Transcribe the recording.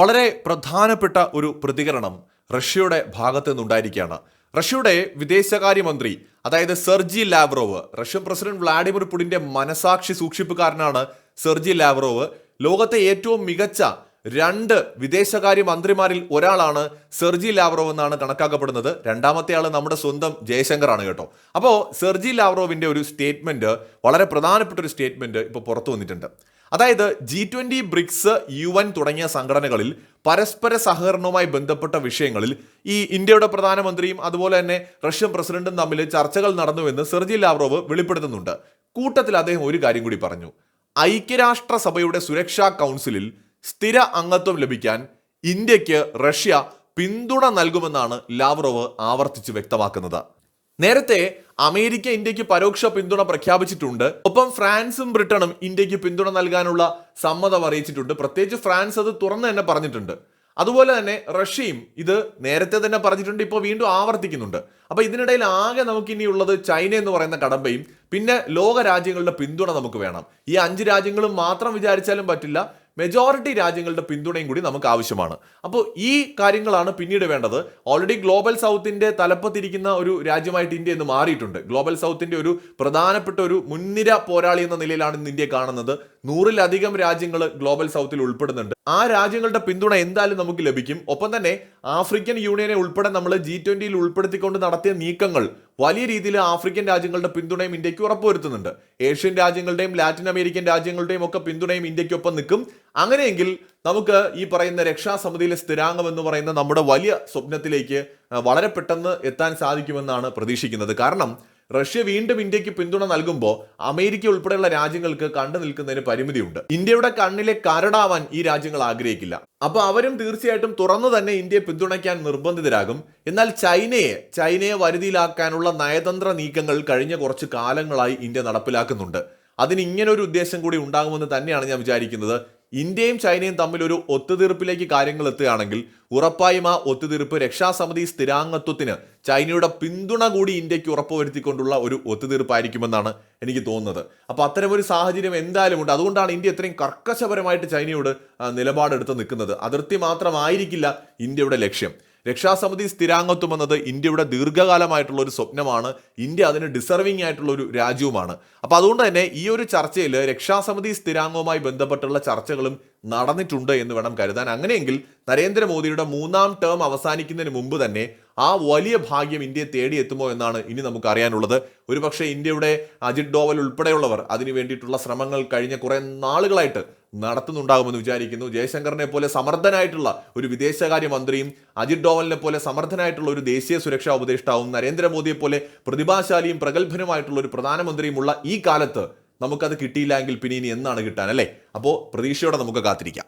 വളരെ പ്രധാനപ്പെട്ട ഒരു പ്രതികരണം റഷ്യയുടെ ഭാഗത്തു നിന്നുണ്ടായിരിക്കുകയാണ്. റഷ്യയുടെ വിദേശകാര്യമന്ത്രി അതായത് Sergey Lavrov Russian president Vladimir പുടിന്റെ മനസാക്ഷി സൂക്ഷിപ്പുകാരനാണ് സെർജി ലാവ്റോവ്. ലോകത്തെ ഏറ്റവും മികച്ച രണ്ട് വിദേശകാര്യ മന്ത്രിമാരിൽ ഒരാളാണ് സെർജി ലാവ്റോവ് എന്നാണ് കണക്കാക്കപ്പെടുന്നത്. രണ്ടാമത്തെ ആൾ നമ്മുടെ സ്വന്തം ജയശങ്കറാണ് കേട്ടോ. അപ്പോൾ സെർജി ലാവ്രോവിന്റെ ഒരു സ്റ്റേറ്റ്മെന്റ് വളരെ പ്രധാനപ്പെട്ട ഒരു സ്റ്റേറ്റ്മെന്റ് ഇപ്പോൾ പുറത്തു വന്നിട്ടുണ്ട്. അതായത് G twenty BRICS U N തുടങ്ങിയ സംഘടനകളിൽ പരസ്പര സഹകരണവുമായി ബന്ധപ്പെട്ട വിഷയങ്ങളിൽ ഈ ഇന്ത്യയുടെ പ്രധാനമന്ത്രിയും അതുപോലെ തന്നെ റഷ്യൻ പ്രസിഡന്റും തമ്മിൽ ചർച്ചകൾ നടന്നുവെന്ന് സെർജി ലാവ്റോവ് വെളിപ്പെടുത്തുന്നുണ്ട്. കൂട്ടത്തിൽ അദ്ദേഹം ഒരു കാര്യം കൂടി പറഞ്ഞു. ഐക്യരാഷ്ട്രസഭയുടെ സുരക്ഷാ കൗൺസിലിൽ സ്ഥിര അംഗത്വം ലഭിക്കാൻ ഇന്ത്യയ്ക്ക് റഷ്യ പിന്തുണ നൽകുമെന്നാണ് ലാവ്റോവ് ആവർത്തിച്ച് വ്യക്തമാക്കുന്നത്. നേരത്തെ അമേരിക്ക ഇന്ത്യയ്ക്ക് പരോക്ഷ പിന്തുണ പ്രഖ്യാപിച്ചിട്ടുണ്ട്. ഒപ്പം ഫ്രാൻസും ബ്രിട്ടനും ഇന്ത്യയ്ക്ക് പിന്തുണ നൽകാനുള്ള സമ്മതം അറിയിച്ചിട്ടുണ്ട്. പ്രത്യേകിച്ച് ഫ്രാൻസ് അത് തുറന്നു തന്നെ പറഞ്ഞിട്ടുണ്ട്. അതുപോലെ തന്നെ റഷ്യയും ഇത് നേരത്തെ തന്നെ പറഞ്ഞിട്ടുണ്ട് ഇപ്പോൾ വീണ്ടും ആവർത്തിക്കുന്നുണ്ട്. അപ്പൊ ഇതിനിടയിൽ ആകെ നമുക്ക് ഇനിയുള്ളത് ചൈന എന്ന് പറയുന്ന കടമ്പയും പിന്നെ ലോക രാജ്യങ്ങളുടെ പിന്തുണ നമുക്ക് വേണം. ഈ അഞ്ച് രാജ്യങ്ങളും മാത്രം വിചാരിച്ചാലും പറ്റില്ല. മെജോറിറ്റി രാജ്യങ്ങളുടെ പിന്തുണയും കൂടി നമുക്ക് ആവശ്യമാണ്. അപ്പോൾ ഈ കാര്യങ്ങളാണ് പിന്നീട് വേണ്ടത്. ഓൾറെഡി ഗ്ലോബൽ സൗത്തിന്റെ തലപ്പത്തിരിക്കുന്ന ഒരു രാജ്യമായിട്ട് ഇന്ത്യ ഇന്ന് മാറിയിട്ടുണ്ട്. ഗ്ലോബൽ സൗത്തിന്റെ ഒരു പ്രധാനപ്പെട്ട ഒരു മുൻനിര പോരാളി എന്ന നിലയിലാണ് ഇന്ന് ഇന്ത്യ കാണുന്നത്. നൂറിലധികം രാജ്യങ്ങൾ ഗ്ലോബൽ സൗത്തിൽ ഉൾപ്പെടുന്നുണ്ട്. ആ രാജ്യങ്ങളുടെ പിന്തുണ എന്തായാലും നമുക്ക് ലഭിക്കും. ഒപ്പം തന്നെ ആഫ്രിക്കൻ യൂണിയനെ ഉൾപ്പെടെ നമ്മൾ ജി ട്വന്റിയിൽ ഉൾപ്പെടുത്തിക്കൊണ്ട് നടത്തിയ നീക്കങ്ങൾ വലിയ രീതിയിൽ ആഫ്രിക്കൻ രാജ്യങ്ങളുടെ പിന്തുണയും ഇന്ത്യയ്ക്ക് ഉറപ്പുവരുത്തുന്നുണ്ട്. ഏഷ്യൻ രാജ്യങ്ങളുടെയും ലാറ്റിൻ അമേരിക്കൻ രാജ്യങ്ങളുടെയും ഒക്കെ പിന്തുണയും ഇന്ത്യക്കൊപ്പം നിൽക്കും. അങ്ങനെയെങ്കിൽ നമുക്ക് ഈ പറയുന്ന രക്ഷാസമിതിയിലെ സ്ഥിരാംഗം എന്ന് പറയുന്ന നമ്മുടെ വലിയ സ്വപ്നത്തിലേക്ക് വളരെ പെട്ടെന്ന് എത്താൻ സാധിക്കുമെന്നാണ് പ്രതീക്ഷിക്കുന്നത്. കാരണം റഷ്യ വീണ്ടും ഇന്ത്യയ്ക്ക് പിന്തുണ നൽകുമ്പോൾ അമേരിക്ക ഉൾപ്പെടെയുള്ള രാജ്യങ്ങൾക്ക് കണ്ടു നിൽക്കുന്നതിന് പരിമിതിയുണ്ട്. ഇന്ത്യയുടെ കണ്ണിലെ കരടാവാൻ ഈ രാജ്യങ്ങൾ ആഗ്രഹിക്കില്ല. അപ്പോൾ അവരും തീർച്ചയായിട്ടും തുറന്നു തന്നെ ഇന്ത്യയെ പിന്തുണയ്ക്കാൻ നിർബന്ധിതരാകും. എന്നാൽ ചൈനയെ ചൈനയെ വരുതിയിലാക്കാനുള്ള നയതന്ത്ര നീക്കങ്ങൾ കഴിഞ്ഞ കുറച്ച് കാലങ്ങളായി ഇന്ത്യ നടപ്പിലാക്കുന്നുണ്ട്. അതിന് ഇങ്ങനെ ഒരു ഉദ്ദേശം കൂടി ഉണ്ടാകുമെന്ന് തന്നെയാണ് ഞാൻ വിചാരിക്കുന്നത്. ഇന്ത്യയും ചൈനയും തമ്മിൽ ഒരു ഒത്തുതീർപ്പിലേക്ക് കാര്യങ്ങൾ എത്തുകയാണെങ്കിൽ ഉറപ്പായും ആ ഒത്തുതീർപ്പ് രക്ഷാസമിതി സ്ഥിരാംഗത്വത്തിന് ചൈനയുടെ പിന്തുണ കൂടി ഇന്ത്യയ്ക്ക് ഉറപ്പുവരുത്തിക്കൊണ്ടുള്ള ഒരു ഒത്തുതീർപ്പായിരിക്കുമെന്നാണ് എനിക്ക് തോന്നുന്നത്. അപ്പോൾ അത്തരം ഒരു സാഹചര്യം എന്തായാലും ഉണ്ട്. അതുകൊണ്ടാണ് ഇന്ത്യ ഇത്രയും കർക്കശപരമായിട്ട് ചൈനയോട് നിലപാടെടുത്ത് നിൽക്കുന്നത്. അതിർത്തി മാത്രമായിരിക്കില്ല ഇന്ത്യയുടെ ലക്ഷ്യം. രക്ഷാസമിതി സ്ഥിരാംഗത്വം എന്നത് ഇന്ത്യയുടെ ദീർഘകാലമായിട്ടുള്ള ഒരു സ്വപ്നമാണ്. ഇന്ത്യ അതിന് ഡിസർവിംഗ് ആയിട്ടുള്ള ഒരു രാജ്യവുമാണ്. അപ്പോൾ അതുകൊണ്ട് തന്നെ ഈ ഒരു ചർച്ചയിൽ രക്ഷാസമിതി സ്ഥിരാംഗവുമായി ബന്ധപ്പെട്ടുള്ള ചർച്ചകളും നടന്നിട്ടുണ്ട് എന്ന് വേണം കരുതാൻ. അങ്ങനെയെങ്കിൽ നരേന്ദ്രമോദിയുടെ മൂന്നാം ടേം അവസാനിക്കുന്നതിന് മുമ്പ് തന്നെ ആ വലിയ ഭാഗ്യം ഇന്ത്യയെ തേടിയെത്തുമോ എന്നാണ് ഇനി നമുക്ക് അറിയാനുള്ളത് ഒരുപക്ഷെ ഇന്ത്യയുടെ അജിത് ഡോവൽ ഉൾപ്പെടെയുള്ളവർ അതിനു വേണ്ടിയിട്ടുള്ള ശ്രമങ്ങൾ കഴിഞ്ഞ കുറേ നാളുകളായിട്ട് നടത്തുന്നുണ്ടാകുമെന്ന് വിചാരിക്കുന്നു. ജയശങ്കറിനെ പോലെ സമർത്ഥനായിട്ടുള്ള ഒരു വിദേശകാര്യ മന്ത്രിയും അജിത് ഡോവലിനെ പോലെ സമർത്ഥനായിട്ടുള്ള ഒരു ദേശീയ സുരക്ഷാ ഉപദേഷ്ടാവും നരേന്ദ്രമോദിയെ പോലെ പ്രതിഭാശാലിയും പ്രഗത്ഭനുമായിട്ടുള്ള ഒരു പ്രധാനമന്ത്രിയുമുള്ള ഈ കാലത്ത് നമുക്കത് കിട്ടിയില്ല എങ്കിൽ പിന്നെ ഇനി എന്നാണ് കിട്ടാൻ അല്ലേ? അപ്പോൾ പ്രതീക്ഷയോടെ നമുക്ക് കാത്തിരിക്കാം.